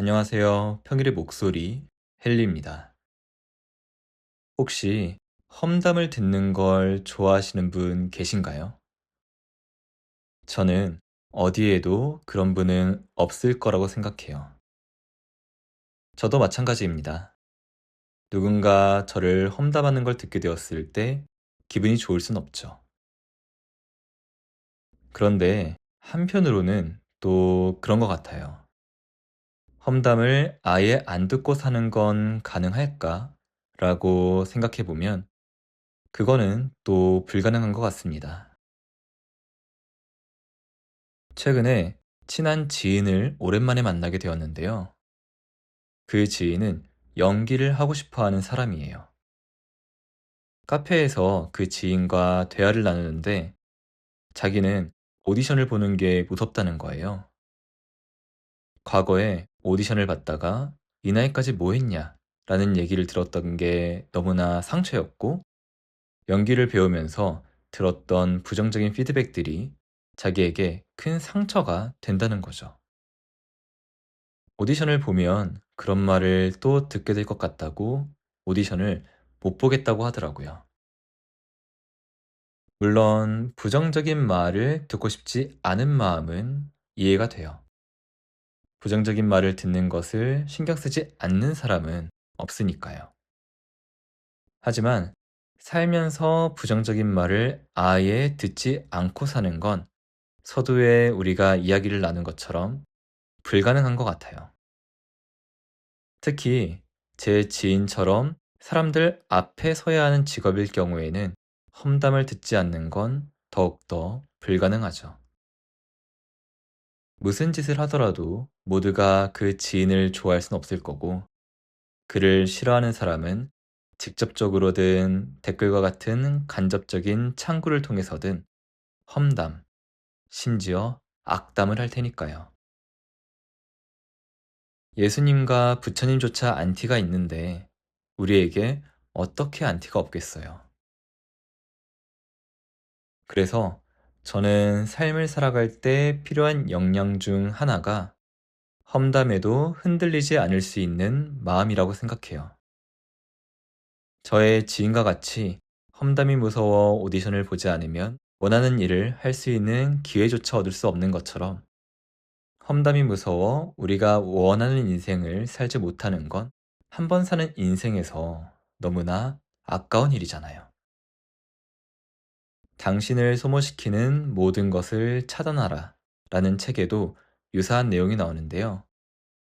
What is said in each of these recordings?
안녕하세요. 평일의 목소리 헨리입니다. 혹시 험담을 듣는 걸 좋아하시는 분 계신가요? 저는 어디에도 그런 분은 없을 거라고 생각해요. 저도 마찬가지입니다. 누군가 저를 험담하는 걸 듣게 되었을 때 기분이 좋을 순 없죠. 그런데 한편으로는 또 그런 것 같아요. 험담을 아예 안 듣고 사는 건 가능할까? 라고 생각해 보면 그거는 또 불가능한 것 같습니다. 최근에 친한 지인을 오랜만에 만나게 되었는데요. 그 지인은 연기를 하고 싶어 하는 사람이에요. 카페에서 그 지인과 대화를 나누는데 자기는 오디션을 보는 게 무섭다는 거예요. 과거에 오디션을 봤다가 이 나이까지 뭐 했냐? 라는 얘기를 들었던 게 너무나 상처였고, 연기를 배우면서 들었던 부정적인 피드백들이 자기에게 큰 상처가 된다는 거죠. 오디션을 보면 그런 말을 또 듣게 될 것 같다고 오디션을 못 보겠다고 하더라고요. 물론 부정적인 말을 듣고 싶지 않은 마음은 이해가 돼요. 부정적인 말을 듣는 것을 신경 쓰지 않는 사람은 없으니까요. 하지만 살면서 부정적인 말을 아예 듣지 않고 사는 건 서두에 우리가 이야기를 나눈 것처럼 불가능한 것 같아요. 특히 제 지인처럼 사람들 앞에 서야 하는 직업일 경우에는 험담을 듣지 않는 건 더욱더 불가능하죠. 무슨 짓을 하더라도 모두가 그 지인을 좋아할 순 없을 거고, 그를 싫어하는 사람은 직접적으로든 댓글과 같은 간접적인 창구를 통해서든 험담, 심지어 악담을 할 테니까요. 예수님과 부처님조차 안티가 있는데 우리에게 어떻게 안티가 없겠어요? 그래서 저는 삶을 살아갈 때 필요한 역량 중 하나가 험담에도 흔들리지 않을 수 있는 마음이라고 생각해요. 저의 지인과 같이 험담이 무서워 오디션을 보지 않으면 원하는 일을 할 수 있는 기회조차 얻을 수 없는 것처럼 험담이 무서워 우리가 원하는 인생을 살지 못하는 건 한 번 사는 인생에서 너무나 아까운 일이잖아요. 당신을 소모시키는 모든 것을 차단하라 라는 책에도 유사한 내용이 나오는데요.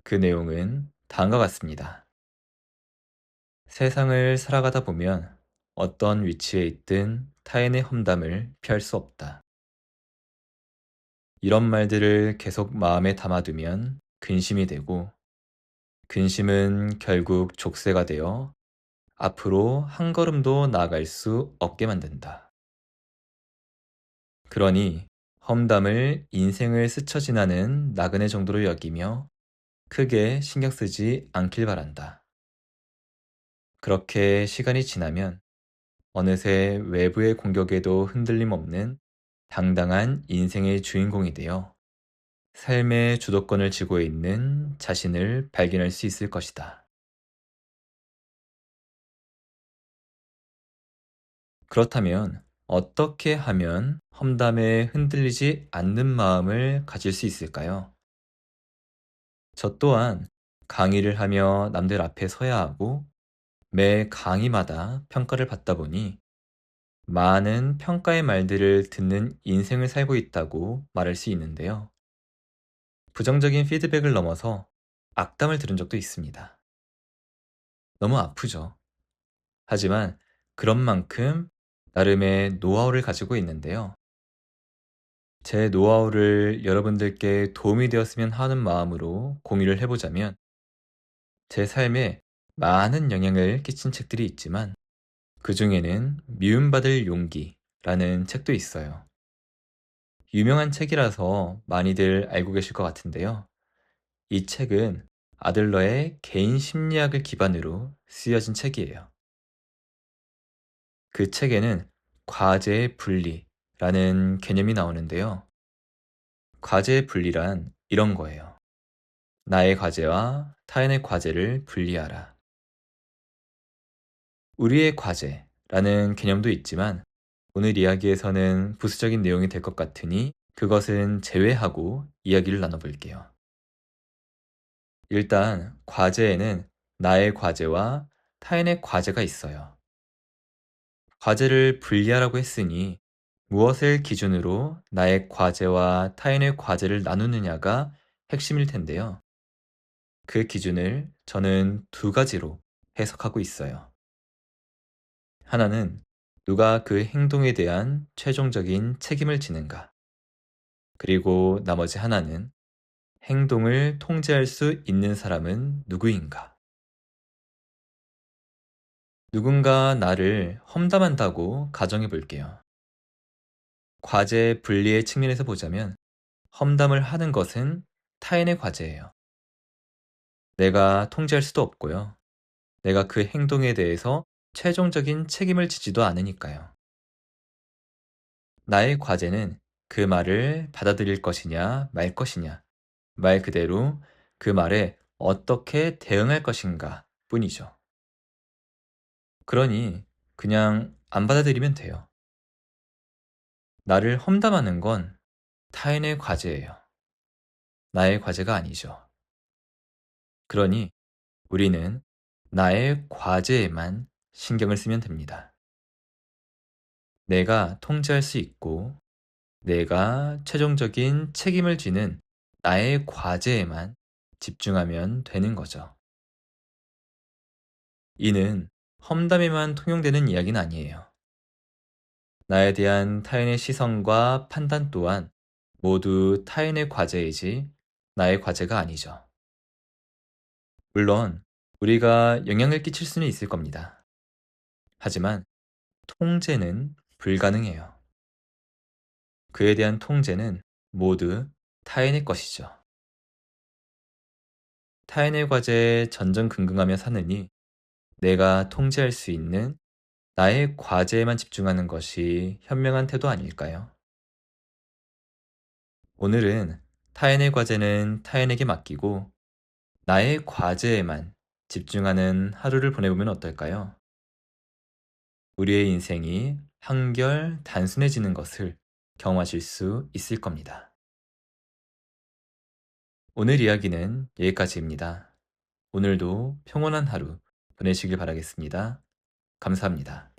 그 내용은 다음과 같습니다. 세상을 살아가다 보면 어떤 위치에 있든 타인의 험담을 피할 수 없다. 이런 말들을 계속 마음에 담아두면 근심이 되고, 근심은 결국 족쇄가 되어 앞으로 한 걸음도 나아갈 수 없게 만든다. 그러니 험담을 인생을 스쳐 지나는 나그네 정도로 여기며 크게 신경 쓰지 않길 바란다. 그렇게 시간이 지나면 어느새 외부의 공격에도 흔들림 없는 당당한 인생의 주인공이 되어 삶의 주도권을 쥐고 있는 자신을 발견할 수 있을 것이다. 그렇다면 어떻게 하면 험담에 흔들리지 않는 마음을 가질 수 있을까요? 저 또한 강의를 하며 남들 앞에 서야 하고 매 강의마다 평가를 받다 보니 많은 평가의 말들을 듣는 인생을 살고 있다고 말할 수 있는데요. 부정적인 피드백을 넘어서 악담을 들은 적도 있습니다. 너무 아프죠. 하지만 그런 만큼 나름의 노하우를 가지고 있는데요. 제 노하우를 여러분들께 도움이 되었으면 하는 마음으로 공유를 해보자면 제 삶에 많은 영향을 끼친 책들이 있지만 그 중에는 미움받을 용기라는 책도 있어요. 유명한 책이라서 많이들 알고 계실 것 같은데요. 이 책은 아들러의 개인 심리학을 기반으로 쓰여진 책이에요. 그 책에는 과제의 분리라는 개념이 나오는데요. 과제의 분리란 이런 거예요. 나의 과제와 타인의 과제를 분리하라. 우리의 과제라는 개념도 있지만 오늘 이야기에서는 부수적인 내용이 될 것 같으니 그것은 제외하고 이야기를 나눠볼게요. 일단 과제에는 나의 과제와 타인의 과제가 있어요. 과제를 분리하라고 했으니 무엇을 기준으로 나의 과제와 타인의 과제를 나누느냐가 핵심일 텐데요. 그 기준을 저는 두 가지로 해석하고 있어요. 하나는 누가 그 행동에 대한 최종적인 책임을 지는가. 그리고 나머지 하나는 행동을 통제할 수 있는 사람은 누구인가. 누군가 나를 험담한다고 가정해 볼게요. 과제 분리의 측면에서 보자면 험담을 하는 것은 타인의 과제예요. 내가 통제할 수도 없고요. 내가 그 행동에 대해서 최종적인 책임을 지지도 않으니까요. 나의 과제는 그 말을 받아들일 것이냐 말 것이냐, 말 그대로 그 말에 어떻게 대응할 것인가 뿐이죠. 그러니 그냥 안 받아들이면 돼요. 나를 험담하는 건 타인의 과제예요. 나의 과제가 아니죠. 그러니 우리는 나의 과제에만 신경을 쓰면 됩니다. 내가 통제할 수 있고 내가 최종적인 책임을 지는 나의 과제에만 집중하면 되는 거죠. 이는 험담에만 통용되는 이야기는 아니에요. 나에 대한 타인의 시선과 판단 또한 모두 타인의 과제이지 나의 과제가 아니죠. 물론 우리가 영향을 끼칠 수는 있을 겁니다. 하지만 통제는 불가능해요. 그에 대한 통제는 모두 타인의 것이죠. 타인의 과제에 전전긍긍하며 사느니 내가 통제할 수 있는 나의 과제에만 집중하는 것이 현명한 태도 아닐까요? 오늘은 타인의 과제는 타인에게 맡기고 나의 과제에만 집중하는 하루를 보내보면 어떨까요? 우리의 인생이 한결 단순해지는 것을 경험하실 수 있을 겁니다. 오늘 이야기는 여기까지입니다. 오늘도 평온한 하루 보내시길 바라겠습니다. 감사합니다.